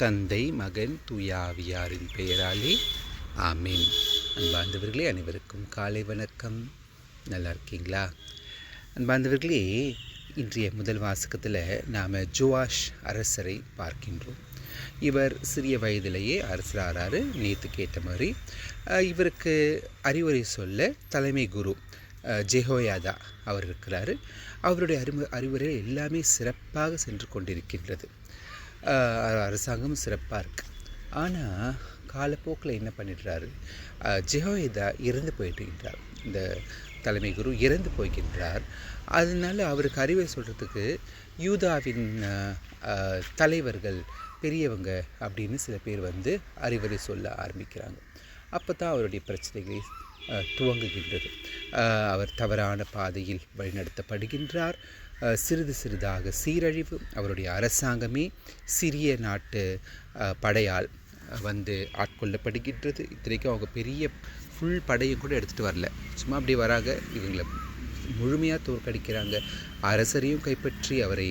தந்தை மகன் தூயாவியாரின் பெயராலே. ஆமீன். அன்பார்ந்தவர்களே அனைவருக்கும் காலை வணக்கம். நல்லா இருக்கீங்களா? அன்பார்ந்தவர்களே இன்றைய முதல் வாசகத்தில் நாம் ஜுவாஷ் அரசரை பார்க்கின்றோம். இவர் சிறிய வயதிலேயே அரசராகிறாரு நேற்று கேட்ட மாதிரி இவருக்கு அறிவுரை சொல்ல தலைமை குரு ஜெஹோயாதா அவர் இருக்கிறாரு. அவருடைய அறிவு அறிவுரை எல்லாமே சிறப்பாக சென்று கொண்டிருக்கின்றது. அரசாங்கம் சிறப்பாக இருக்குது ஆனால் காலப்போக்கில் என்ன பண்ணிடுறாரு? அஹ், இறந்து போயிட்டுகின்றார் இந்த தலைமை குரு இறந்து போய்கின்றார் அதனால அவருக்கு அறிவை சொல்கிறதுக்கு யூதாவின் தலைவர்கள் பெரியவங்க அப்படின்னு சில பேர் வந்து அறிவுரை சொல்ல ஆரம்பிக்கிறாங்க. அப்போ தான் அவருடைய பிரச்சனைகளை துவங்குகின்றது. அவர் தவறான பாதையில் வழிநடத்தப்படுகின்றார். சிறிது சிறிதாக சீரழிவு அவருடைய அரசாங்கமே சிறிய நாட்டு படையால் வந்து ஆட்கொள்ளப்படுகின்றது. இத்தனைக்கும் அவங்க பெரிய ஃபுல் படையை கூட எடுத்துகிட்டு வரல. சும்மா அப்படி வராங்க இவங்களை முழுமையாக தோற்கடிக்கிறாங்க. அரசரையும் கைப்பற்றி அவரை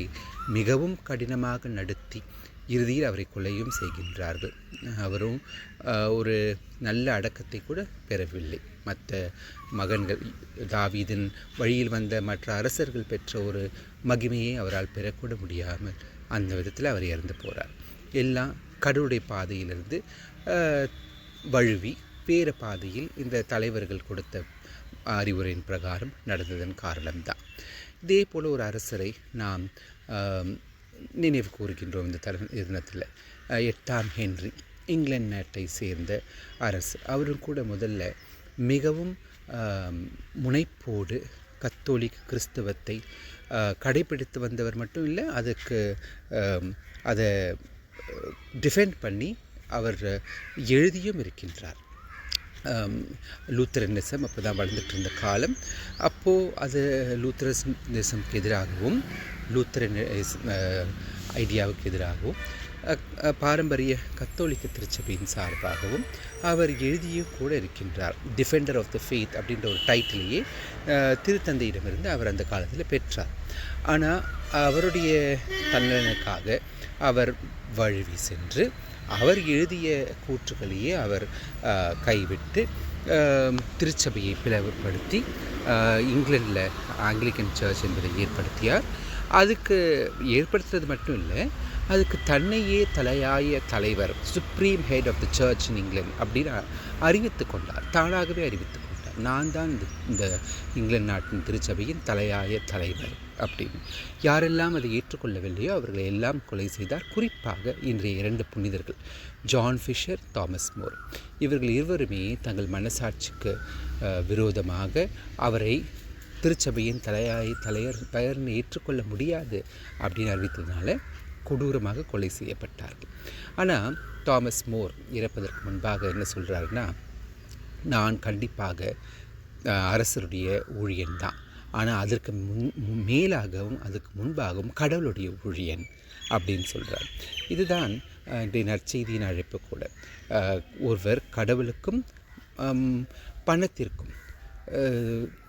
மிகவும் கடினமாக நடத்தி இறுதியில் அவரை கொலையும் செய்கின்றார்கள். அவரும் ஒரு நல்ல அடக்கத்தை கூட பெறவில்லை. மற்ற மகன்கள் தாவீதின் வழியில் வந்த மற்ற அரசர்கள் பெற்ற ஒரு மகிமையை அவரால் பெறக்கூட முடியாமல் அந்த விதத்தில் அவர் இறந்து போகிறார் எல்லாம் கடவுளுடைய பாதையிலிருந்து வழுவி வேறு பாதையில் இந்த தலைவர்கள் கொடுத்த அறிவுரையின் பிரகாரம் நடந்ததன் காரணம்தான். இதே போல் ஒரு அரசரை நாம் நினைவு கூறுகின்றோம் இந்த தலை தினத்தில் எட்டாம் ஹென்றி இங்கிலாந்து நாட்டை சேர்ந்த அரசு. அவரும் கூட முதல்ல மிகவும் முனைப்போடு கத்தோலிக் கிறிஸ்தவத்தை கடைபிடித்து வந்தவர் மட்டும் இல்லை அதுக்கு அதை டிஃபெண்ட் பண்ணி அவர் எழுதியும் இருக்கின்றார். லூத்தரனிசம் அப்போ தான் வளர்ந்துட்டு இருந்த காலம். அப்போது அது லூத்தரனிசம்க்கு எதிராகவும் லூத்தரன் ஐடியாவுக்கு எதிராகவும் பாரம்பரிய கத்தோலிக்க திருச்சபையின் சார்பாகவும் அவர் எழுதிய கூட இருக்கின்றார். டிஃபெண்டர் ஆஃப் த ஃபெய்த் அப்படின்ற ஒரு டைட்டிலேயே திருத்தந்தையிடமிருந்து அவர் அந்த காலத்தில் பெற்றார். ஆனால் அவருடைய தன்னலனுக்காக அவர் வழுவி சென்று அவர் எழுதிய கூற்றுகளையே அவர் கைவிட்டு திருச்சபையை பிளவுபடுத்தி இங்கிலாண்டில் ஆங்கிலிக்கன் சர்ச் என்பதை ஏற்படுத்தியார். அதுக்கு ஏற்படுத்துறது மட்டும் இல்லை அதுக்கு தன்னையே தலையாய தலைவர் supreme head of the church in England அப்படின்னு அறிவித்து கொண்டார். தானாகவே அறிவித்து கொண்டார். நான் தான் இந்த இந்த இங்கிலாந்து நாட்டின் திருச்சபையின் தலையாய தலைவர் அப்படின்னு. யாரெல்லாம் அதை ஏற்றுக்கொள்ளவில்லையோ அவர்களை எல்லாம் கொலை செய்தார். குறிப்பாக இன்றைய இரண்டு புனிதர்கள் ஜான் ஃபிஷர் தாமஸ் மோர் இவர்கள் இருவருமே தங்கள் மனசாட்சிக்கு விரோதமாக அவரை திருச்சபையின் தலையாய தலையர் பெயர்னு ஏற்றுக்கொள்ள முடியாது அப்படின்னு அறிவித்ததுனால கொடூரமாக கொலை செய்யப்பட்டார்கள் ஆனால் தாமஸ் மோர் இறப்பதற்கு முன்பாக என்ன சொல்கிறாருன்னா நான் கண்டிப்பாக அரசருடைய ஊழியன் தான். ஆனால் அதற்கு முன் மேலாகவும் அதுக்கு முன்பாகவும் கடவுளுடைய ஊழியன் அப்படின்னு சொல்கிறார் இதுதான் இன்றைய நற்செய்தியின் அழைப்பு கூட. ஒருவர் கடவுளுக்கும் பணத்திற்கும்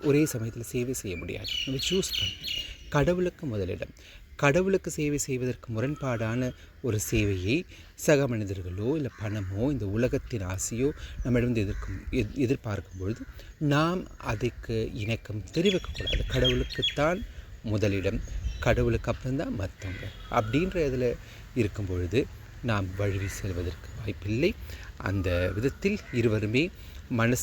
ஒரே சமயத்தில் சேவை செய்ய முடியாது. நம்ம சூஸ் பண்ணணும் கடவுளுக்கு முதலிடம். கடவுளுக்கு சேவை செய்வதற்கு முரண்பாடான ஒரு சேவையை சக மனிதர்களோ இல்லை பணமோ இந்த உலகத்தின் ஆசையோ நம்மிடம் எதிர்க்கும் எதிர் எதிர்பார்க்கும் பொழுது நாம் அதுக்கு இணக்கம் தெரிவிக்கக்கூடாது கடவுளுக்குத்தான் முதலிடம் கடவுளுக்கு அப்புறம்தான் மற்றவங்க அப்படின்ற இதில் இருக்கும் பொழுது நாம் வழுவி செல்வதற்கு வாய்ப்பில்லை. அந்த விதத்தில் இருவருமே மனசு